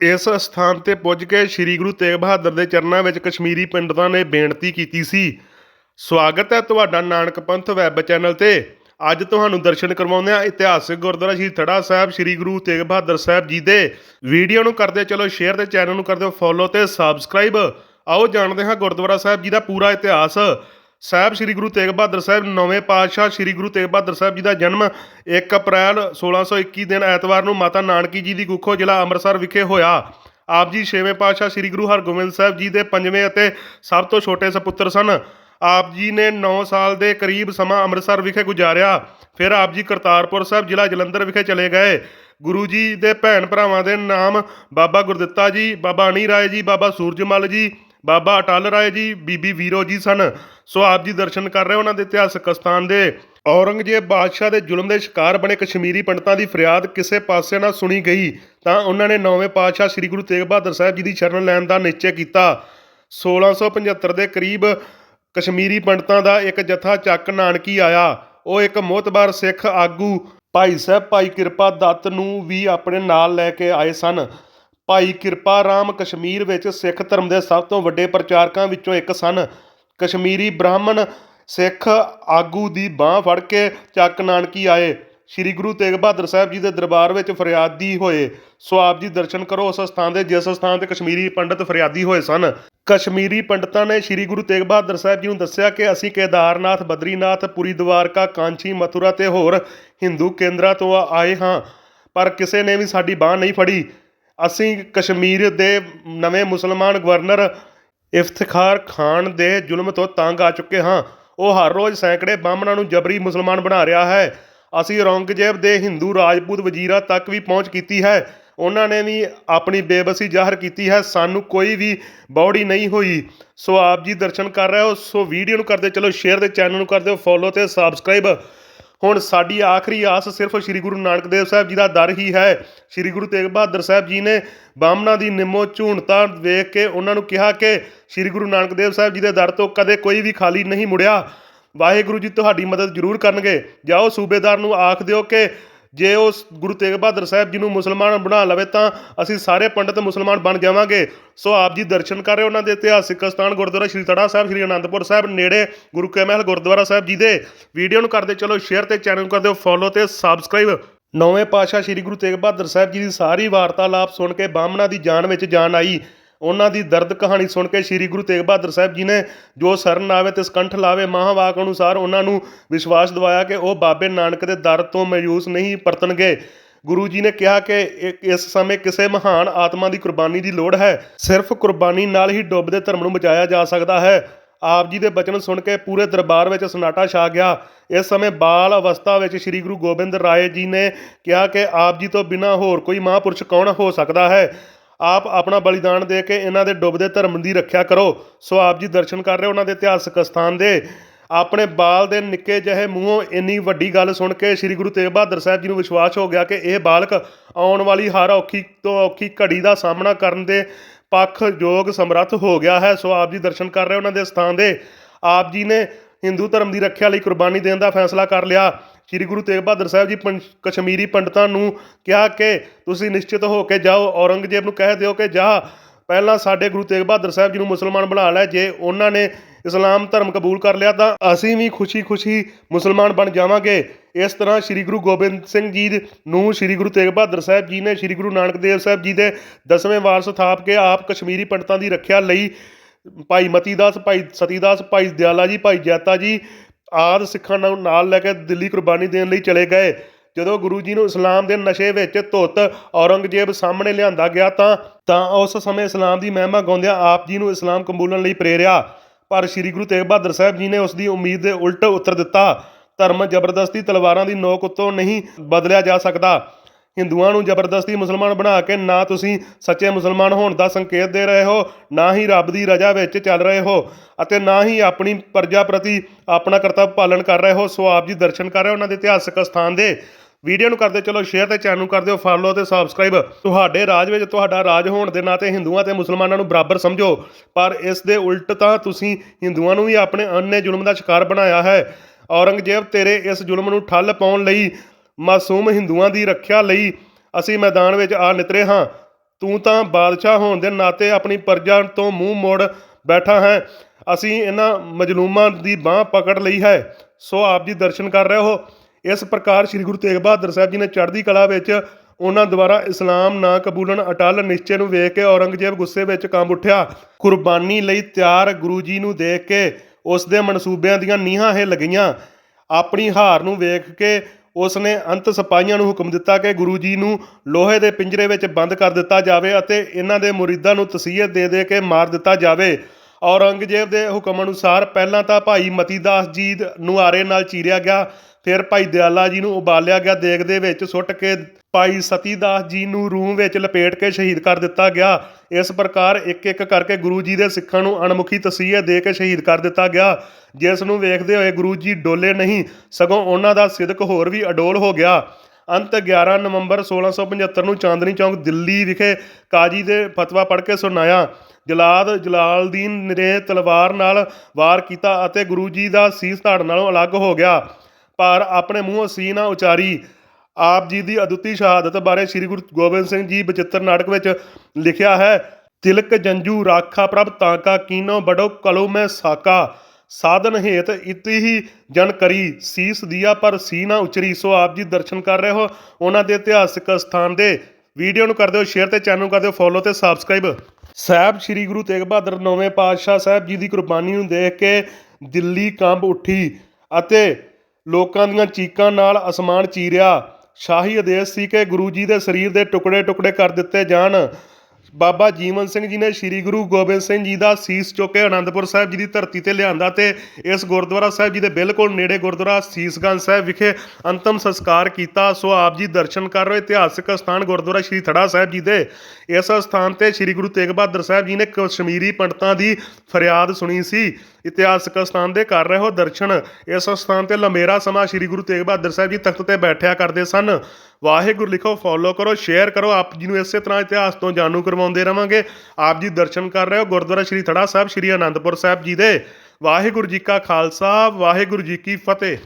ਇਸ ਸਥਾਨ ਤੇ ਪੁੱਜ ਕੇ ਸ੍ਰੀ ਗੁਰੂ ਤੇਗ ਬਹਾਦਰ ਦੇ ਚਰਨਾਂ ਵਿੱਚ ਕਸ਼ਮੀਰੀ ਪੰਡਤਾਂ ਨੇ ਬੇਨਤੀ ਕੀਤੀ ਸੀ। ਸਵਾਗਤ ਹੈ ਤੁਹਾਡਾ ਨਾਨਕ ਪੰਥ ਵੈਬ ਚੈਨਲ ਤੇ। ਅੱਜ ਤੁਹਾਨੂੰ ਦਰਸ਼ਨ ਕਰਵਾਉਂਦੇ ਹਾਂ ਇਤਿਹਾਸਿਕ ਗੁਰਦੁਆਰਾ ਸ਼੍ਰੀ ਥੜਾ ਸਾਹਿਬ, ਸ੍ਰੀ ਗੁਰੂ ਤੇਗ ਬਹਾਦਰ ਸਾਹਿਬ ਜੀ ਦੇ। ਵੀਡੀਓ ਨੂੰ ਕਰਦੇ ਚਲੋ ਸ਼ੇਅਰ ਤੇ ਚੈਨਲ ਨੂੰ ਕਰਦੇ ਦਿਓ ਫੋਲੋ ਤੇ ਸਬਸਕ੍ਰਾਈਬ ਆਓ ਜਾਣਦੇ ਹਾਂ ਗੁਰਦੁਆਰਾ ਸਾਹਿਬ ਜੀ ਦਾ ਪੂਰਾ ਇਤਿਹਾਸ। ਸਾਹਿਬ, ਸ੍ਰੀ ਗੁਰੂ ਤੇਗ ਬਹਾਦਰ ਸਾਹਿਬ, ਨੌਵੇਂ ਪਾਤਸ਼ਾਹ ਸ੍ਰੀ ਗੁਰੂ ਤੇਗ ਬਹਾਦਰ ਸਾਹਿਬ ਜੀ ਦਾ ਜਨਮ 1 ਅਪ੍ਰੈਲ 1621 ਦਿਨ ਐਤਵਾਰ ਨੂੰ ਮਾਤਾ ਨਾਨਕੀ ਜੀ ਦੀ ਕੁੱਖੋਂ ਜ਼ਿਲ੍ਹਾ ਅੰਮ੍ਰਿਤਸਰ ਵਿਖੇ ਹੋਇਆ। ਆਪ ਜੀ ਛੇਵੇਂ ਪਾਤਸ਼ਾਹ ਸ੍ਰੀ ਗੁਰੂ ਹਰਗੋਬਿੰਦ ਸਾਹਿਬ ਜੀ ਦੇ ਪੰਜਵੇਂ ਅਤੇ ਸਭ ਤੋਂ ਛੋਟੇ ਸਪੁੱਤਰ ਸਨ। ਆਪ ਜੀ ਨੇ 9 ਸਾਲ ਦੇ ਕਰੀਬ ਸਮਾਂ ਅੰਮ੍ਰਿਤਸਰ ਵਿਖੇ ਗੁਜ਼ਾਰਿਆ। ਫਿਰ ਆਪ ਜੀ ਕਰਤਾਰਪੁਰ ਸਾਹਿਬ ਜ਼ਿਲ੍ਹਾ ਜਲੰਧਰ ਵਿਖੇ ਚਲੇ ਗਏ। ਗੁਰੂ ਜੀ ਦੇ ਭੈਣ ਭਰਾਵਾਂ ਦੇ ਨਾਮ ਬਾਬਾ ਗੁਰਦਿੱਤਾ ਜੀ, ਬਾਬਾ ਅਣੀ ਰਾਏ ਜੀ, ਬਾਬਾ ਸੂਰਜਮਲ ਜੀ ਬਾਬਾ ਅਟਲ ਰਾਏ ਜੀ, ਬੀਬੀ ਵੀਰੋ ਜੀ ਸਨ। ਸੋ ਆਪ ਜੀ ਦਰਸ਼ਨ ਕਰ ਰਹੇ ਉਹਨਾਂ ਦੇ ਇਤਿਹਾਸਕ ਸਥਾਨ ਦੇ। ਔਰੰਗਜ਼ੇਬ ਬਾਦਸ਼ਾਹ ਦੇ ਜ਼ੁਲਮ ਦੇ ਸ਼ਿਕਾਰ ਬਣੇ ਕਸ਼ਮੀਰੀ ਪੰਡਤਾਂ ਦੀ ਫਰਿਆਦ ਕਿਸੇ ਪਾਸੇ ਨਾ ਸੁਣੀ ਗਈ, ਤਾਂ ਉਹਨਾਂ ਨੇ ਨੌਵੇਂ ਪਾਤਸ਼ਾਹ ਸ੍ਰੀ ਗੁਰੂ ਤੇਗ ਬਹਾਦਰ ਸਾਹਿਬ ਜੀ ਦੀ ਸ਼ਰਨ ਲੈਣ ਦਾ ਨਿਸ਼ਚੈ ਕੀਤਾ। 1675 ਦੇ ਕਰੀਬ ਕਸ਼ਮੀਰੀ ਪੰਡਤਾਂ ਦਾ ਇੱਕ ਜਥਾ ਚੱਕ ਨਾਨਕੀ ਆਇਆ। ਉਹ ਇੱਕ ਮੋਤਬਾਰ ਸਿੱਖ ਆਗੂ, ਭਾਈ ਸਾਹਿਬ, ਭਾਈ ਕਿਰਪਾ ਦੱਤ ਨੂੰ ਵੀ ਆਪਣੇ ਨਾਲ ਲੈ ਕੇ ਆਏ ਸਨ। ਭਾਈ ਕਿਰਪਾ ਰਾਮ ਕਸ਼ਮੀਰ ਵਿੱਚ ਸਿੱਖ ਧਰਮ ਦੇ ਸਭ ਤੋਂ ਵੱਡੇ ਪ੍ਰਚਾਰਕਾਂ ਵਿੱਚੋਂ ਇੱਕ ਸਨ। ਕਸ਼ਮੀਰੀ ਬ੍ਰਾਹਮਣ ਸਿੱਖ ਆਗੂ ਦੀ ਬਾਹ ਫੜ ਕੇ ਚੱਕ ਨਾਨਕੀ ਆਏ। ਸ੍ਰੀ ਗੁਰੂ ਤੇਗ ਬਹਾਦਰ ਸਾਹਿਬ ਜੀ ਦੇ ਦਰਬਾਰ ਵਿੱਚ ਫਰਿਆਦੀ ਹੋਏ। ਸੋ ਆਪ ਜੀ ਦਰਸ਼ਨ ਕਰੋ, ਉਸ ਸਥਾਨ ਦੇ, ਜਿਸ ਸਥਾਨ ਤੇ ਕਸ਼ਮੀਰੀ ਪੰਡਤ ਫਰਿਆਦੀ ਹੋਏ ਸਨ। ਕਸ਼ਮੀਰੀ ਪੰਡਤਾਂ ਨੇ ਸ੍ਰੀ ਗੁਰੂ ਤੇਗ ਬਹਾਦਰ ਸਾਹਿਬ ਜੀ ਨੂੰ ਦੱਸਿਆ ਕਿ ਅਸੀਂ ਕੇਦਾਰਨਾਥ, ਬਦਰੀਨਾਥ, ਪੁਰੀ ਦਵਾਰਕਾ, ਕਾਂਚੀ, ਮਥੁਰਾ ਤੇ ਹੋਰ ਹਿੰਦੂ ਕੇਂਦਰਾਂ ਤੋਂ ਆਏ ਹਾਂ, ਪਰ ਕਿਸੇ ਨੇ ਵੀ ਸਾਡੀ ਬਾਹ ਨਹੀਂ ਫੜੀ। ਅਸੀਂ ਕਸ਼ਮੀਰ ਦੇ ਨਵੇਂ ਮੁਸਲਮਾਨ ਗਵਰਨਰ ਇਫਤਖਾਰ ਖਾਨ ਦੇ ਜ਼ੁਲਮ ਤੋਂ ਤੰਗ ਆ ਚੁੱਕੇ ਹਾਂ। ਉਹ ਹਰ ਰੋਜ਼ ਸੈਂਕੜੇ ਬਾਹਮਣਾਂ ਨੂੰ ਜਬਰੀ ਮੁਸਲਮਾਨ ਬਣਾ ਰਿਹਾ ਹੈ। ਅਸੀਂ ਔਰੰਗਜ਼ੇਬ ਦੇ ਹਿੰਦੂ ਰਾਜਪੂਤ ਵਜ਼ੀਰਾ ਤੱਕ ਵੀ ਪਹੁੰਚ ਕੀਤੀ ਹੈ। ਉਹਨਾਂ ਨੇ ਵੀ ਆਪਣੀ ਬੇਬਸੀ ਜ਼ਾਹਰ ਕੀਤੀ ਹੈ। ਸਾਨੂੰ ਕੋਈ ਵੀ ਬੌੜੀ ਨਹੀਂ ਹੋਈ। ਸੋ ਆਪ ਜੀ ਦਰਸ਼ਨ ਕਰ ਰਹੇ ਹੋ। ਸੋ ਵੀਡੀਓ ਨੂੰ ਕਰਦੇ ਚਲੋ, ਸ਼ੇਅਰ ਤੇ ਚੈਨਲ ਨੂੰ ਕਰਦੇ ਹੋ ਫੋਲੋ ਤੇ ਸਬਸਕ੍ਰਾਈਬ। ਹੁਣ ਸਾਡੀ ਆਖਰੀ ਆਸ ਸਿਰਫ ਸ੍ਰੀ ਗੁਰੂ ਨਾਨਕ ਦੇਵ ਸਾਹਿਬ ਜੀ ਦਾ ਦਰ ਹੀ ਹੈ। ਸ੍ਰੀ ਗੁਰੂ ਤੇਗ ਬਹਾਦਰ ਸਾਹਿਬ ਜੀ ਨੇ ਬਾਹਮਣਾਂ ਦੀ ਨਿੰਮੋ ਝੂਣਤਾ ਵੇਖ ਕੇ ਉਹਨਾਂ ਨੂੰ ਕਿਹਾ ਕਿ ਸ੍ਰੀ ਗੁਰੂ ਨਾਨਕ ਦੇਵ ਸਾਹਿਬ ਜੀ ਦੇ ਦਰ ਤੋਂ ਕਦੇ ਕੋਈ ਵੀ ਖਾਲੀ ਨਹੀਂ ਮੁੜਿਆ। ਵਾਹਿਗੁਰੂ ਜੀ ਤੁਹਾਡੀ ਮਦਦ ਜ਼ਰੂਰ ਕਰਨਗੇ। ਜਾਓ ਸੂਬੇਦਾਰ ਨੂੰ ਆਖ ਦਿਓ ਕਿ ਜੇ ਉਹ ਗੁਰੂ ਤੇਗ ਬਹਾਦਰ ਸਾਹਿਬ ਜੀ ਨੂੰ ਮੁਸਲਮਾਨ ਬਣਾ ਲਵੇ ਤਾਂ ਅਸੀਂ ਸਾਰੇ ਪੰਡਤ ਮੁਸਲਮਾਨ ਬਣ ਜਾਵਾਂਗੇ। ਸੋ ਆਪ ਜੀ ਦਰਸ਼ਨ ਕਰ ਰਹੇ ਉਹਨਾਂ ਦੇ ਇਤਿਹਾਸਿਕ ਸਥਾਨ ਗੁਰਦੁਆਰਾ ਸ਼੍ਰੀ ਤੜਾ ਸਾਹਿਬ, ਸ਼੍ਰੀ ਅਨੰਦਪੁਰ ਸਾਹਿਬ ਨੇੜੇ ਗੁਰੂ ਕੇ ਮਹਿਲ ਗੁਰਦੁਆਰਾ ਸਾਹਿਬ ਜੀ ਦੇ। ਵੀਡੀਓ ਨੂੰ ਕਰਦੇ ਚਲੋ ਸ਼ੇਅਰ ਤੇ ਚੈਨਲ ਨੂੰ ਕਰ ਦਿਓ ਫੋਲੋ ਤੇ ਸਬਸਕ੍ਰਾਈਬ ਨੌਵੇਂ ਪਾਤਸ਼ਾਹ ਸ਼੍ਰੀ ਗੁਰੂ ਤੇਗ ਬਹਾਦਰ ਸਾਹਿਬ ਜੀ ਦੀ ਸਾਰੀ ਵਾਰਤਾਲਾਪ ਸੁਣ ਕੇ ਬਾਹਮਣਾ ਦੀ ਜਾਨ ਵਿੱਚ ਜਾਨ ਆਈ। ਉਹਨਾਂ ਦੀ ਦਰਦ ਕਹਾਣੀ ਸੁਣ ਕੇ ਸ੍ਰੀ ਗੁਰੂ ਤੇਗ ਬਹਾਦਰ ਸਾਹਿਬ ਜੀ ਨੇ ਜੋ ਸਰਨ ਆਵੇ ਤੇ ਸਕੰਠ ਲਾਵੇ ਮਹਾਵਾਕ ਅਨੁਸਾਰ ਉਹਨਾਂ ਨੂੰ ਵਿਸ਼ਵਾਸ ਦਿਵਾਇਆ ਕਿ ਉਹ ਬਾਬੇ ਨਾਨਕ ਦੇ ਦਰ ਤੋਂ ਮਾਯੂਸ ਨਹੀਂ ਪਰਤਣਗੇ। ਗੁਰੂ ਜੀ ਨੇ ਕਿਹਾ ਕਿ ਇਸ ਸਮੇਂ ਕਿਸੇ ਮਹਾਨ ਆਤਮਾ ਦੀ ਕੁਰਬਾਨੀ ਦੀ ਲੋੜ ਹੈ। ਸਿਰਫ ਕੁਰਬਾਨੀ ਨਾਲ ਹੀ ਡੁੱਬਦੇ ਧਰਮ ਨੂੰ ਬਚਾਇਆ ਜਾ ਸਕਦਾ ਹੈ। ਆਪ ਜੀ ਦੇ ਬਚਨ ਸੁਣ ਕੇ ਪੂਰੇ ਦਰਬਾਰ ਵਿੱਚ ਸਨਾਟਾ ਛਾ ਗਿਆ। ਇਸ ਸਮੇਂ ਬਾਲ ਅਵਸਥਾ ਵਿੱਚ ਸ੍ਰੀ ਗੁਰੂ ਗੋਬਿੰਦ ਰਾਏ ਜੀ ਨੇ ਕਿਹਾ ਕਿ ਆਪ ਜੀ ਤੋਂ ਬਿਨਾਂ ਹੋਰ ਕੋਈ ਮਹਾਂਪੁਰਸ਼ ਕੌਣ ਹੋ ਸਕਦਾ ਹੈ? ਆਪ ਆਪਣਾ ਬਲੀਦਾਨ ਦੇ ਕੇ ਇਹਨਾਂ ਦੇ ਡੁੱਬਦੇ ਧਰਮ ਦੀ ਰੱਖਿਆ ਕਰੋ। ਸੋ ਆਪ ਜੀ ਦਰਸ਼ਨ ਕਰ ਰਹੇ ਉਹਨਾਂ ਦੇ ਇਤਿਹਾਸਕ ਸਥਾਨ ਦੇ। ਆਪਣੇ ਬਾਲ ਦੇ ਨਿੱਕੇ ਜਿਹੇ ਮੂੰਹੋਂ ਇੰਨੀ ਵੱਡੀ ਗੱਲ ਸੁਣ ਕੇ ਸ੍ਰੀ ਗੁਰੂ ਤੇਗ ਬਹਾਦਰ ਸਾਹਿਬ ਜੀ ਨੂੰ ਵਿਸ਼ਵਾਸ ਹੋ ਗਿਆ ਕਿ ਇਹ ਬਾਲਕ ਆਉਣ ਵਾਲੀ ਹਰ ਔਖੀ ਤੋਂ ਔਖੀ ਘੜੀ ਦਾ ਸਾਹਮਣਾ ਕਰਨ ਦੇ ਪੱਖ ਯੋਗ ਸਮਰੱਥ ਹੋ ਗਿਆ ਹੈ। ਸੋ ਆਪ ਜੀ ਦਰਸ਼ਨ ਕਰ ਰਹੇ ਉਹਨਾਂ ਦੇ ਸਥਾਨ ਦੇ। ਆਪ ਜੀ ਨੇ ਹਿੰਦੂ ਧਰਮ ਦੀ ਰੱਖਿਆ ਲਈ ਕੁਰਬਾਨੀ ਦੇਣ ਦਾ ਫੈਸਲਾ ਕਰ ਲਿਆ। ਸ੍ਰੀ ਗੁਰੂ ਤੇਗ ਬਹਾਦਰ ਸਾਹਿਬ ਜੀ ਪੰਜ- ਕਸ਼ਮੀਰੀ ਪੰਡਤਾਂ ਨੂੰ ਕਿਹਾ ਕਿ ਤੁਸੀਂ ਨਿਸ਼ਚਿਤ ਹੋ ਕੇ ਜਾਓ, ਔਰੰਗਜ਼ੇਬ ਨੂੰ ਕਹਿ ਦਿਓ ਕਿ ਜਾ, ਪਹਿਲਾਂ ਸਾਡੇ ਗੁਰੂ ਤੇਗ ਬਹਾਦਰ ਸਾਹਿਬ ਜੀ ਨੂੰ ਮੁਸਲਮਾਨ ਬਣਾ ਲੈ, ਜੇ ਉਹਨਾਂ ਨੇ ਇਸਲਾਮ ਧਰਮ ਕਬੂਲ ਕਰ ਲਿਆ ਤਾਂ ਅਸੀਂ ਵੀ ਖੁਸ਼ੀ-ਖੁਸ਼ੀ ਮੁਸਲਮਾਨ ਬਣ ਜਾਵਾਂਗੇ। ਇਸ ਤਰ੍ਹਾਂ ਸ੍ਰੀ ਗੁਰੂ ਗੋਬਿੰਦ ਸਿੰਘ ਜੀ ਨੂੰ ਸ੍ਰੀ ਗੁਰੂ ਤੇਗ ਬਹਾਦਰ ਸਾਹਿਬ ਜੀ ਨੇ ਸ੍ਰੀ ਗੁਰੂ ਨਾਨਕ ਦੇਵ ਸਾਹਿਬ ਜੀ ਦੇ ਦਸਵੇਂ ਵਾਰਸ ਥਾਪ ਕੇ ਆਪ ਕਸ਼ਮੀਰੀ ਪੰਡਤਾਂ ਦੀ ਰੱਖਿਆ ਲਈ ਭਾਈ ਮਤੀਦਾਸ, ਭਾਈ ਸਤੀਦਾਸ, ਭਾਈ ਦਿਆਲਾ ਜੀ, ਭਾਈ ਜੈਤਾ ਜੀ ਆਦ ਸਿੱਖਾਂ ਨੂੰ ਨਾਲ ਲੈ ਕੇ ਦਿੱਲੀ ਕੁਰਬਾਨੀ ਦੇਣ ਲਈ ਚਲੇ ਗਏ। ਜਦੋਂ ਗੁਰੂ ਜੀ ਨੂੰ ਇਸਲਾਮ ਦੇ ਨਸ਼ੇ ਵਿੱਚ ਧੁੱਤ ਔਰੰਗਜ਼ੇਬ ਸਾਹਮਣੇ ਲਿਆਂਦਾ ਗਿਆ ਤਾਂ ਤਾਂ ਉਸ ਸਮੇਂ ਇਸਲਾਮ ਦੀ ਮਹਿਮਾ ਗਾਉਂਦਿਆਂ ਆਪ ਜੀ ਨੂੰ ਇਸਲਾਮ ਕਬੂਲਣ ਲਈ ਪ੍ਰੇਰਿਆ। ਪਰ ਸ੍ਰੀ ਗੁਰੂ ਤੇਗ ਬਹਾਦਰ ਸਾਹਿਬ ਜੀ ਨੇ ਉਸ ਦੀ ਉਮੀਦ ਦੇ ਉਲਟ ਉੱਤਰ ਦਿੱਤਾ। ਧਰਮ ਜ਼ਬਰਦਸਤੀ ਤਲਵਾਰਾਂ ਦੀ ਨੋਕ ਉੱਤੋਂ ਨਹੀਂ ਬਦਲਿਆ ਜਾ ਸਕਦਾ। ਹਿੰਦੂਆਂ ਨੂੰ ਜ਼ਬਰਦਸਤੀ ਮੁਸਲਮਾਨ ਬਣਾ ਕੇ ਨਾ ਤੁਸੀਂ ਸੱਚੇ ਮੁਸਲਮਾਨ ਹੋਣ ਦਾ ਸੰਕੇਤ ਦੇ ਰਹੇ ਹੋ, ਨਾ ਹੀ ਰੱਬ ਦੀ ਰਜ਼ਾ ਵਿੱਚ ਚੱਲ ਰਹੇ ਹੋ ਅਤੇ ਨਾ ਹੀ ਆਪਣੀ ਪ੍ਰਜਾ ਪ੍ਰਤੀ ਆਪਣਾ ਕਰਤੱਵ ਪਾਲਣ ਕਰ ਰਹੇ ਹੋ, ਸੋ ਆਪ ਜੀ ਦਰਸ਼ਨ ਕਰ ਰਹੇ ਹੋ ਉਹਨਾਂ ਦੇ ਇਤਿਹਾਸਕ ਸਥਾਨ ਦੇ। ਵੀਡੀਓ ਨੂੰ ਕਰਦੇ ਚਲੋ ਸ਼ੇਅਰ ਤੇ ਚੈਨਲ ਨੂੰ ਕਰ ਦਿਓ ਫਾਲੋ ਤੇ ਸਬਸਕ੍ਰਾਈਬ ਤੁਹਾਡੇ ਰਾਜ ਵਿੱਚ ਤੁਹਾਡਾ ਰਾਜ ਹੋਣ ਦੇ ਨਾਤੇ ਹਿੰਦੂਆਂ ਤੇ ਮੁਸਲਮਾਨਾਂ ਨੂੰ ਬਰਾਬਰ ਸਮਝੋ, ਪਰ ਇਸ ਦੇ ਉਲਟ ਤਾਂ ਤੁਸੀਂ ਹਿੰਦੂਆਂ ਨੂੰ ਵੀ ਆਪਣੇ ਅੰਨੇ ਜ਼ੁਲਮ ਦਾ ਸ਼ਿਕਾਰ ਬਣਾਇਆ ਹੈ। ਔਰੰਗਜ਼ੇਬ ਤੇਰੇ ਇਸ ਜ਼ੁਲਮ ਨੂੰ ਠੱਲ ਪਾਉਣ ਲਈ ਮਾਸੂਮ ਹਿੰਦੂਆਂ ਦੀ ਰੱਖਿਆ ਲਈ ਅਸੀਂ ਮੈਦਾਨ ਵਿੱਚ ਆ ਨਿਤਰੇ ਹਾਂ। ਤੂੰ ਤਾਂ ਬਾਦਸ਼ਾਹ ਹੋਣ ਦੇ ਨਾਤੇ ਆਪਣੀ ਪਰਜਾ ਤੋਂ ਮੂੰਹ ਮੋੜ ਬੈਠਾ ਹੈ। ਅਸੀਂ ਇਹਨਾਂ ਮਜਲੂਮਾਂ ਦੀ ਬਾਹ ਪਕੜ ਲਈ ਹੈ। ਸੋ ਆਪ ਜੀ ਦਰਸ਼ਨ ਕਰ ਰਹੇ ਹੋ। ਇਸ ਪ੍ਰਕਾਰ ਸ੍ਰੀ ਗੁਰੂ ਤੇਗ ਬਹਾਦਰ ਸਾਹਿਬ ਜੀ ਨੇ ਚੜ੍ਹਦੀ ਕਲਾ ਵਿੱਚ ਉਹਨਾਂ ਦੁਆਰਾ ਇਸਲਾਮ ਨਾ ਕਬੂਲਣ, ਅਟਲ ਨਿਸ਼ਚੇ ਨੂੰ ਵੇਖ ਕੇ ਔਰੰਗਜ਼ੇਬ ਗੁੱਸੇ ਵਿੱਚ ਕੰਬ ਉੱਠਿਆ। ਕੁਰਬਾਨੀ ਲਈ ਤਿਆਰ ਗੁਰੂ ਜੀ ਨੂੰ ਦੇਖ ਕੇ ਉਸ ਦੇ ਮਨਸੂਬਿਆਂ ਦੀਆਂ ਨੀਹਾਂ ਹਿੱਲ ਗਈਆਂ। ਆਪਣੀ ਹਾਰ ਨੂੰ ਵੇਖ ਕੇ ਉਸ ਨੇ ਅੰਤ ਸਿਪਾਹੀਆਂ ਨੂੰ ਹੁਕਮ ਦਿੱਤਾ ਕਿ ਗੁਰੂ ਜੀ ਨੂੰ ਲੋਹੇ ਦੇ ਪਿੰਜਰੇ ਵਿੱਚ ਬੰਦ ਕਰ ਦਿੱਤਾ ਜਾਵੇ ਅਤੇ ਇਹਨਾਂ ਦੇ ਮੁਰੀਦਾਂ ਨੂੰ ਤਸੀਹਤ ਦੇ ਦੇ ਕੇ ਮਾਰ ਦਿੱਤਾ ਜਾਵੇ। ਔਰੰਗਜ਼ੇਬ ਦੇ ਹੁਕਮ ਅਨੁਸਾਰ ਪਹਿਲਾਂ ਤਾਂ ਭਾਈ ਮਤੀਦਾਸ ਜੀ ਨੂੰ ਆਰੇ ਨਾਲ ਚੀਰਿਆ ਗਿਆ, ਫਿਰ ਭਾਈ ਦਿਆਲਾ ਜੀ ਨੂੰ ਉਬਾਲਿਆ ਗਿਆ। ਦੇਗ ਦੇ ਵਿੱਚ ਸੁੱਟ ਕੇ ਭਾਈ ਸਤੀਦਾਸ ਜੀ ਨੂੰ ਰੂਹ ਵਿੱਚ ਲਪੇਟ ਕੇ ਸ਼ਹੀਦ ਕਰ ਦਿੱਤਾ ਗਿਆ। ਇਸ ਪ੍ਰਕਾਰ ਇੱਕ ਇੱਕ ਕਰਕੇ ਗੁਰੂ ਜੀ ਦੇ ਸਿੱਖਾਂ ਨੂੰ ਅਣਮੁਖੀ ਤਸੀਹੇ ਦੇ ਕੇ ਸ਼ਹੀਦ ਕਰ ਦਿੱਤਾ ਗਿਆ। ਜਿਸ ਨੂੰ ਵੇਖਦੇ ਹੋਏ ਗੁਰੂ ਜੀ ਡੋਲੇ ਨਹੀਂ, ਸਗੋਂ ਉਹਨਾਂ ਦਾ ਸਿਦਕ ਹੋਰ ਵੀ ਅਡੋਲ ਹੋ ਗਿਆ। ਅੰਤ 11 ਨਵੰਬਰ 1675 ਨੂੰ ਚਾਂਦਨੀ ਚੌਂਕ ਦਿੱਲੀ ਵਿਖੇ ਕਾਜੀ ਦੇ ਫਤਵਾ ਪੜ੍ਹ ਕੇ ਸੁਣਾਇਆ। ਜਲਾਦ ਜਲਾਲਦੀਨ ਨੇ ਤਲਵਾਰ ਨਾਲ ਵਾਰ ਕੀਤਾ ਅਤੇ ਗੁਰੂ ਜੀ ਦਾ ਸੀਸ ਧੜ ਨਾਲੋਂ ਅਲੱਗ ਹੋ ਗਿਆ। ਪਰ ਆਪਣੇ ਮੂੰਹੋਂ ਸੀ ਨਾ ਉਚਾਰੀ। ਆਪ ਜੀ ਦੀ ਅਦੁੱਤੀ ਸ਼ਹਾਦਤ ਬਾਰੇ ਸ੍ਰੀ ਗੁਰੂ ਗੋਬਿੰਦ ਸਿੰਘ ਜੀ ਬਚਿੱਤਰ ਨਾਟਕ ਵਿੱਚ ਲਿਖਿਆ ਹੈ, ਤਿਲਕ ਜੰਜੂ ਰਾਖਾ ਪ੍ਰਭ ਤਾਂਕਾ ਕੀਨੋ ਬੜੋ ਕਲੋ ਮੈਂ ਸਾਕਾ, ਸਾਧਨ ਹੇਤ ਇਤੀ ਹੀ ਜਨ ਕਰੀ, ਸੀਸ ਦਿਆ ਪਰ ਸੀ ਨਾ ਉਚਰੀ, ਸੋ ਆਪ ਜੀ ਦਰਸ਼ਨ ਕਰ ਰਹੇ ਹੋ ਉਹਨਾਂ ਦੇ ਇਤਿਹਾਸਕ ਸਥਾਨ ਦੇ। ਵੀਡੀਓ ਨੂੰ ਕਰ ਦਿਓ ਸ਼ੇਅਰ ਤੇ ਚੈਨਲ ਨੂੰ ਕਰ ਦਿਓ ਫੋਲੋ ਤੇ ਸਬਸਕ੍ਰਾਈਬ ਸਾਹਿਬ ਸ੍ਰੀ ਗੁਰੂ ਤੇਗ ਬਹਾਦਰ ਨੌਵੇਂ ਪਾਤਸ਼ਾਹ ਸਾਹਿਬ ਜੀ ਦੀ ਕੁਰਬਾਨੀ ਨੂੰ ਦੇਖ ਕੇ ਦਿੱਲੀ ਕੰਬ ਉੱਠੀ ਅਤੇ ਲੋਕਾਂ ਦੀਆਂ ਚੀਕਾਂ ਨਾਲ ਅਸਮਾਨ ਚੀਰਿਆ। ਸ਼ਾਹੀ ਆਦੇਸ਼ ਸੀ ਕਿ ਗੁਰੂ ਜੀ ਦੇ ਸਰੀਰ ਦੇ ਟੁਕੜੇ ਟੁਕੜੇ ਕਰ ਦਿੱਤੇ ਜਾਣ। ਬਾਬਾ ਜੀਵਨ ਸਿੰਘ ਜੀ ਨੇ ਸ੍ਰੀ ਗੁਰੂ ਗੋਬਿੰਦ ਸਿੰਘ ਜੀ ਦਾ ਸੀਸ ਚੁੱਕ ਕੇ ਆਨੰਦਪੁਰ ਸਾਹਿਬ ਜੀ ਦੀ ਧਰਤੀ ਤੇ ਲਿਆਂਦਾ ਤੇ ਇਸ ਗੁਰਦੁਆਰਾ ਸਾਹਿਬ ਜੀ ਦੇ ਬਿਲਕੁਲ ਨੇੜੇ ਗੁਰਦੁਆਰਾ ਸੀਸਗੰਜ ਸਾਹਿਬ ਵਿਖੇ ਅੰਤਮ ਸੰਸਕਾਰ ਕੀਤਾ। ਸੋ ਆਪ ਜੀ ਦਰਸ਼ਨ ਕਰ ਰਹੇ ਇਤਿਹਾਸਕ ਸਥਾਨ ਗੁਰਦੁਆਰਾ ਸ੍ਰੀ ਥੜਾ ਸਾਹਿਬ ਜੀ ਦੇ। ਇਸ ਸਥਾਨ ਤੇ ਸ੍ਰੀ ਗੁਰੂ ਤੇਗ ਬਹਾਦਰ ਸਾਹਿਬ ਜੀ ਨੇ ਕਸ਼ਮੀਰੀ ਪੰਡਤਾਂ ਦੀ ਫਰਿਆਦ ਸੁਣੀ ਸੀ। ਇਤਿਹਾਸਕ ਸਥਾਨ ਦੇ ਕਰ ਰਹੇ ਹੋ ਦਰਸ਼ਨ। ਇਸ ਸਥਾਨ ਤੇ ਲੰਮੇਰਾ ਸਮਾਂ ਸ੍ਰੀ ਗੁਰੂ ਤੇਗ ਬਹਾਦਰ ਸਾਹਿਬ ਜੀ ਤਖਤ ਤੇ ਬੈਠਿਆ ਕਰਦੇ ਸਨ। ਵਾਹਿਗੁਰੂ ਲਿਖੋ ਫੋਲੋ ਕਰੋ ਸ਼ੇਅਰ ਕਰੋ, ਆਪ ਜੀ ਨੂੰ ਇਸੇ ਤਰ੍ਹਾਂ ਇਤਿਹਾਸ ਤੋਂ ਜਾਣੂ ਕਰਵਾਉਂਦੇ ਰਵਾਂਗੇ। ਆਪ ਜੀ ਦਰਸ਼ਨ ਕਰ ਰਹੇ ਹੋ ਗੁਰਦੁਆਰਾ ਸ੍ਰੀ ਥੜਾ ਸਾਹਿਬ, ਸ੍ਰੀ ਅਨੰਦਪੁਰ ਸਾਹਿਬ ਜੀ ਦੇ। ਵਾਹਿਗੁਰੂ ਜੀ ਕਾ ਖਾਲਸਾ, ਵਾਹਿਗੁਰੂ ਜੀ ਕੀ ਫਤਿਹ।